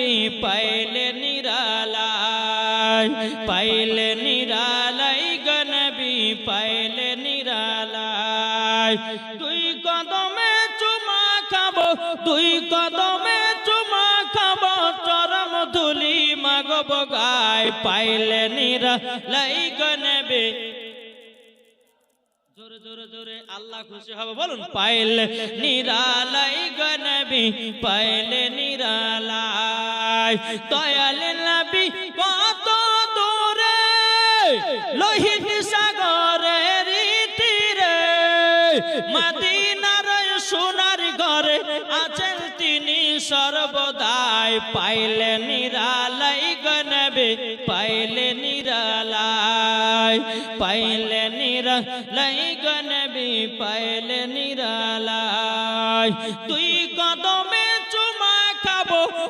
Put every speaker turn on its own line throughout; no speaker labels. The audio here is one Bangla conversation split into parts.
নবী পাইলে পাইলে নিরালাই গনবী পাইলে কদমে চুমা কদমে চুমা চরম ধুলি মাগব গায় পাইলে নিরালাই গনবী আল্লাহ খুশি হবে, বলুন, পাইলে নিরালাই গনবি পাইলে নিরালাই দয়াল নবী, কত দূরে? লোহিত সাগরের তীরে। মদিনার সোনার ঘরে আছেন তিনি সর্বদাই। পাইলে নিরালাই গনবে পাইলে নিরালাই। পাইলে নিরালাই গনবি পাইলে নিরালাই। তুই কদমে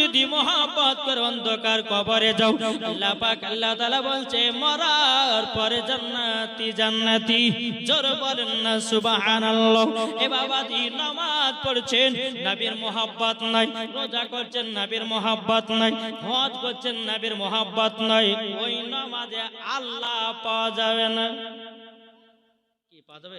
যদি মহব্বত করে অন্ধকার কবরে যাও, আল্লাহ পাক, আল্লাহ তাআলা বলছে, মরার পরে জান্নাতি জান্নাতি, জোর বলেন না, সুবহানাল্লাহ এ বাবাজি নামাজ পড়ছেন, নবীর মহব্বত নাই, রোজা করছেন, নবীর মহব্বত নাই, হজ করছেন, নবীর মহব্বত নাই, ওই নামাজে আল্লাহ পাওয়া যাবে না কি পাওয়া যাবে?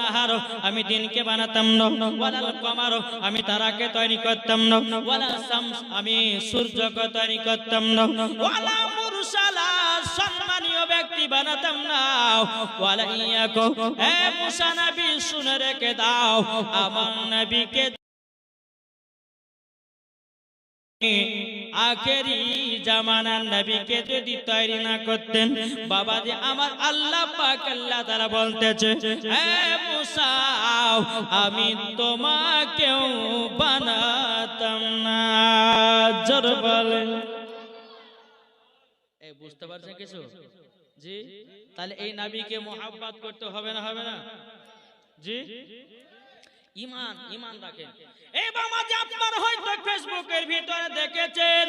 নাহার, আমি দিনকে বানাতাম না। ওয়ালাল কমার, আমি তারাকে তৈরি করতাম না। ওয়ালা শামস, আমি সূর্যকে তৈরি করতাম না। ওয়ালা মুরসালা, সম্মানীয় ব্যক্তি বানাতাম না। ওয়ালা ইয়াকো, হে মুসা নবী, শুনে রেখে দাও, আমার নবীকে আখেরি জামানার নবীকে যদি তৈরি না করতেন বাবা যে আমার আল্লাহ পাক আল্লাহ তারা বলতেছে আমি তোমাকেও বানাতাম না। জোর বলেন বুঝতে পারছেন কিছু? জি? তাহলে এই নবীকে মোহাব্বত করতে হবে না হবে না? জি? ইমান ইমান রাখেন। এই বাবা যে আপনার হয়তো ফেসবুকের ভিতরে দেখেছেন।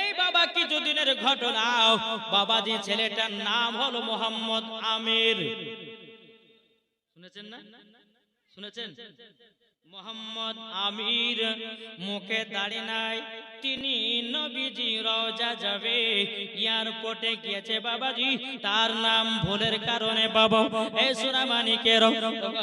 এই বাবা কিছুদিনের ঘটনা। বাবা বাবাজি ছেলেটার নাম হলো মোহাম্মদ আমির। শুনেছেন না? শুনেছেন? মোহাম্মদ আমির, মুখে দাড়ি নাই, তিনি নবীজি রওজা যাবে। এয়ারপোর্টে গিয়েছে বাবাজি, তার নাম ভুলের কারণে বাবা। এই সুরামানিকের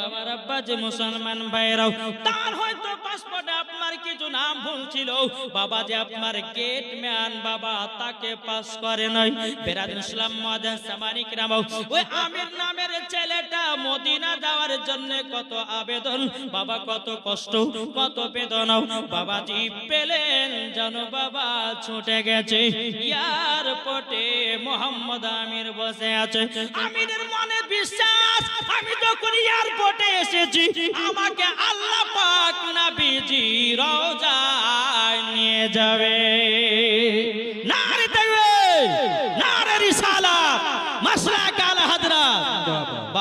আমার আব্বা যে মুসলমান ভাইরাও তার হয়তো পাসপোর্টে আপনার কিছু নাম ভুল ছিল। বাবা যে আপনার গেট ম্যান বাবা তাকে পাস করে নাই। বেরাদুল ইসলাম মাদান সামানিক নাম ওই আমির নামের ছেলেটা মদিনা যাওয়ার জন্য কত আবেদন, বাবা কত কষ্ট, কত বেদনা। বাবাজি পেলেন জানো বাবা ছুটে গেছে। এয়ারপোর্টে মোহাম্মদ আমির বসে আছে। আমিরের মনে বিশ্বাস, আমি যখন এয়ারপোর্টে এসেছি, আমাকে আল্লাহ পাক নবীজি রওজায় নিয়ে যাবে।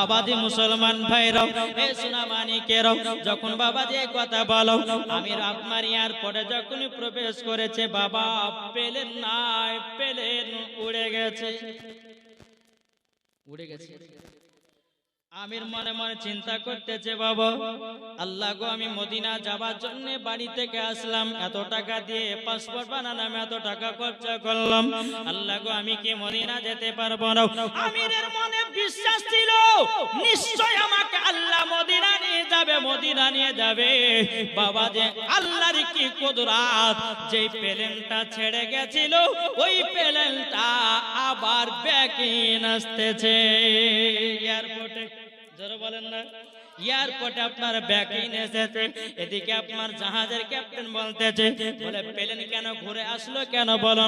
বাবাজি মুসলমান ভাইরাও, এ সোনা মানিকেরাও, যখন বাবাজি কথা বলো, আমি আপনার এয়ারপোর্টে যখন প্রবেশ করেছে, বাবা পেলেন নাই পেলেন, উড়ে গেছে। উড়ে গেছে। আমির মনে মনে চিন্তা করতেছে, বাবা, আল্লাহ গো, আমি মদিনা যাবার জন্য বাড়ি থেকে আসলাম, এত টাকা দিয়ে পাসপোর্ট বানালাম, এত টাকা খরচা করলাম। আল্লাহ গো, আমি কি মদিনা যেতে পারব না? আমিরের মনে বিশ্বাস ছিল, নিশ্চয় আমাকে আল্লাহ মদিনা নিয়ে যাবে, মদিনা নিয়ে যাবে। বাবা যে আল্লাহর কি কুদরাত, যেই প্লেনটা ছেড়ে গেছিল, ওই প্লেনটা আবার ব্যাকিন আসতেছে। এয়ারপোর্টে, জোরে বলেন না। এয়ারপোর্টে আপনার ব্যাকিং এসেছে। এদিকে আপনার জাহাজের ক্যাপ্টেন বলতেছে, বলে প্লেন কেন ঘুরে আসলো কেন বলো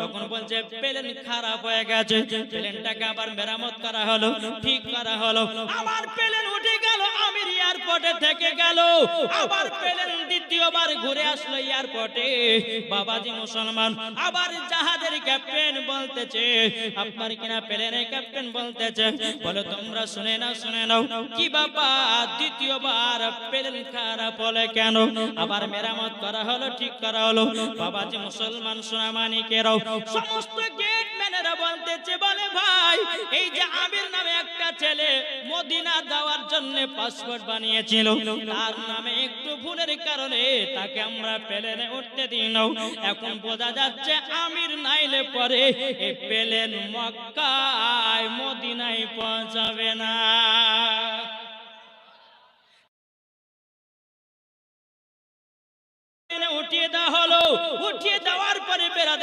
তখন বলছে প্লেন খারাপ হয়ে গেছে। প্লেনটাকে আবার মেরামত করা হলো, ঠিক করা হলো। আবার প্লেন উঠে গেল, আমির এয়ারপোর্টে থেকে গেল। আবার প্লেন দ্বিতীয়বার ঘুরে আসলো এয়ারপোর্টে। বাবাজি মুসলমান, আবার জাহাজের ক্যাপ্টেন বলতেছে, আপনার কিনা প্লেনের ক্যাপ্টেন বলতেছে। বলে, তোমরা শুনে না শুনে নাও, কি বাবা দ্বিতীয়বার প্লেন খারাপ হলে কেন? আবার মেরামত করা হলো, ঠিক করা হলো। বাবাজি মুসলমান, সোনামানিকেরাও, সমস্ত গেট বলতেছে বলে ভাই, এই যে আমির নামে একটা ছেলে মদিনা যাওয়ার জন্য পাসপোর্ট বানিয়েছিল, তার নামে একটু ভুলের কারণে তাকে আমরা প্লেনে উঠতে দিই নাও এখন বোঝা যাচ্ছে আমির নাইলে পরে এই মক্কায়, মদিনায় পৌঁছাবে না। উঠিয়ে দেওয়া হলো, উঠিয়ে দেওয়ার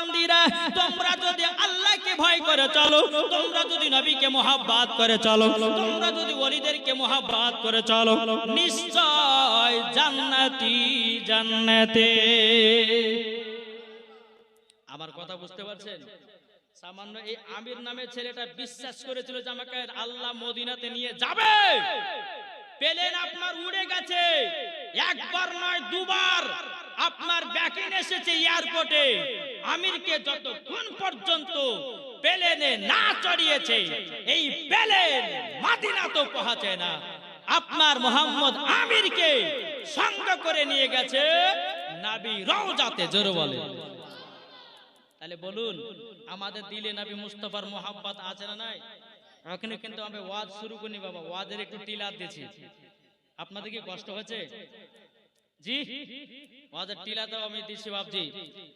বান্দিরা তোমরা যদি আল্লাহকে ভয় করে চলো, তোমরা যদি নবীকে মোহাব্বত করে চলো, তোমরা যদি ওলিদেরকে মোহাব্বত করে চলো, নিশ্চয় জান্নাতি জান্নাতে। আমার কথা বুঝতে পারছেন? সামান্য এই আমির নামের ছেলেটা বিশ্বাস করেছিল যে আমাকে আল্লাহ মদিনাতে নিয়ে যাবে। প্লেন আপনার উড়ে গেছে। একবার নয়, দুবার। এসেছে এয়ারপোর্টে। আমিরকে যতক্ষণ পর্যন্ত প্লেনে না চড়িয়েছে, এই প্লেন মাদিনা তো পৌঁছে না। আপনার মোহাম্মদ আমিরকে সঙ্গ করে নিয়ে গেছে নাবি রওজাতে, জোরে বলে তাহলে বলুন, আমাদের দিলে নাবি মুস্তফার মোহাব্বত আছে না নাই? ওখানে কিন্তু আমি ওয়াজ শুরু করিনি বাবা, ওয়াজের একটু টিলার দিয়েছি। আপনাদের কি কষ্ট হচ্ছে জি। ওয়াজের টিলা তো আমি দিচ্ছি বাপজি।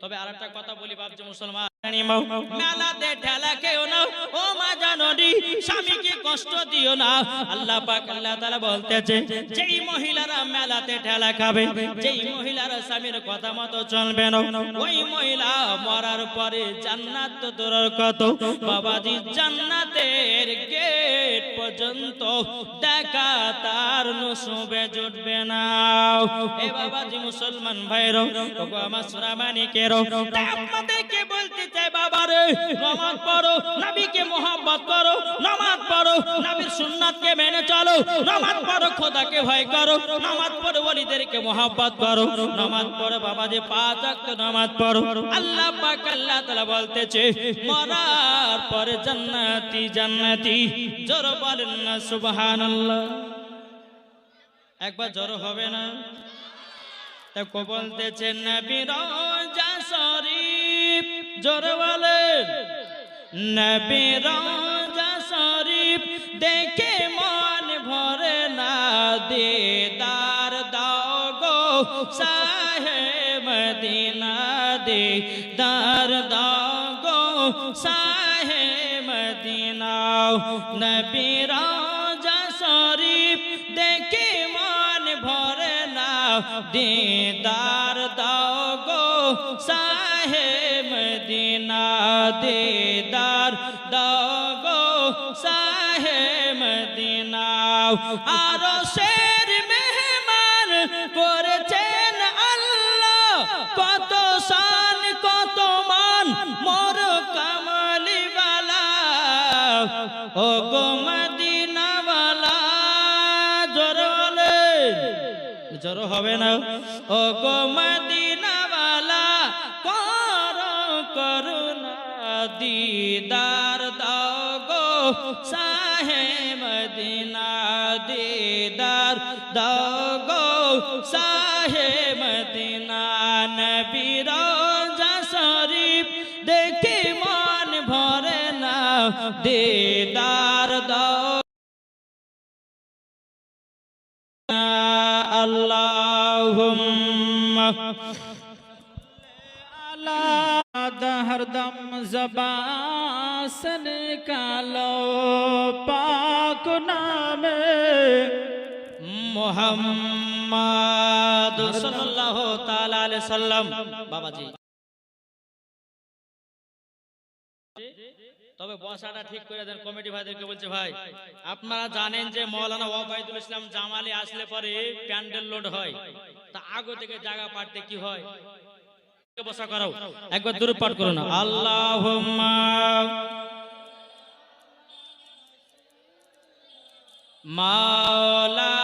তবে আর একটা কথা বলি বাপজি মুসলমান। কষ্ট দিও না। আল্লাহ পাক, আল্লাহ যেই মহিলারা মেলাতে ঠেলা যেই মহিলারা স্বামীর কথা ওই মহিলা মরার পরে জান্নাত তো দূরের কত? বাবাজি, জান্নাতের গেট পর্যন্ত দেখা তার নসুবে জুটবে না। এ বাবাজি মুসলমান ভাইরো আমার সুরামানিকেরও আপনাদেরকে বলতে চাই বাবা রে নামাজ পড়ো, নবীকে মোহাব্বত করো, নামাজ পড়ো, নবীর সুন্নাতকে মেনে চলো, নামাজ পড়ো, খোদাকে ভয় করো, নামাজ পড়ো, ওলিদেরকে মোহাব্বত করো, নামাজ পড়ো বাবা যে পাঁচ ওয়াক্ত নামাজ পড়ো। আল্লাহ পাক আল্লাহ তাআলা বলতেছে, মরার পরে জান্নাতি জান্নাতি, জোর বলেন না, সুবহানাল্লাহ। একবার জড়ো হবে না? তা কো বলতেছে নবী রোজা শরীফ। জোর বলেন নবী রোজা শরীফ দেখে মন ভরে না, দিদার দাও গো সাহে মদিনা দিদার দাও গো সাহে মদিনা নবী রোজা শরীফ দেখে মন ভরে না, দিদার সাহে মদিনা দিদার দাও সাহে মদিনা আরও শের মেহমান করেছেন আল্লাহ কত শান কত মান মোর কামালিওয়ালা ও গো মদিনাওয়ালা জোর জোর হবে না। ও গো করুণা দিদার দাও গো সাহে মদিনা দিদার দাও গো সাহে মদিনা নবীর শরীফ দেখে মন ভরে না দিদার।
জবাসন কালো পাক নামে
মোহাম্মদ সাল্লাল্লাহু তাআলা আলাইহি সাল্লাম বাবাজি তবে বসাটা ঠিক করে দেন কমিটি ভাইদেরকে বলছে ভাই আপনারা জানেন যে মৌলানা ওবায়দুল ইসলাম জামালি আসলে পরে প্যান্ডেল লোড হয় তা আগে থেকে জায়গা পাড়তে কি হয় একবার দূর পাঠ করো না। আল্লাহ মাওলানা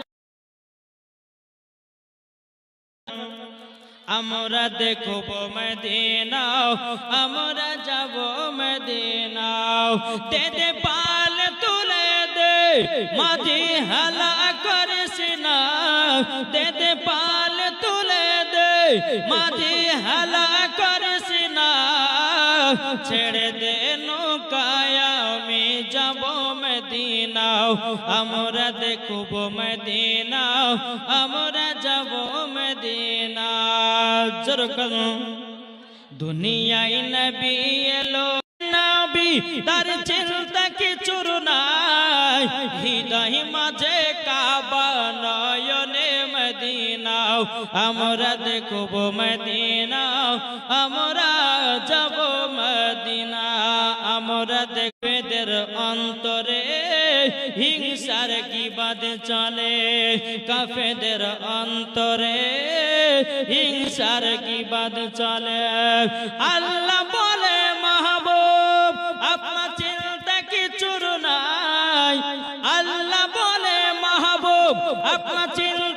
আমরা দেখব মদিনাও, আমরা যাব মদিনাও। দে দে পাল তুলে দে মাঝি হালা করিস না। দে দে পাল তুলে দে মাঝি হালা করিস না। ছেড়ে দে নৌকায়, আমি যাব মদিনাও আমরা দেখব মদিনাও, আমরা যাব মদিনা জোর করুন দুনিয়ায় নবী এলো, নবী তার চিন্তা কিছুর নাই। হৃদয় মাঝে কাবা নয়নে মদিনাও, আমরা দেখব মদিনাও, আমরা যাব মদিনা আমরা দেখবেদের অন্তরে হিংসার কি বাদ চলে? কাফেদের অন্তরে হিংসার কি বাদ চলে? আল্লাহ বলে, মাহবুব, আপনার চিন্তা কিছুর নাই। আল্লাহ বলে, মাহবুব, আপনার চিন্তা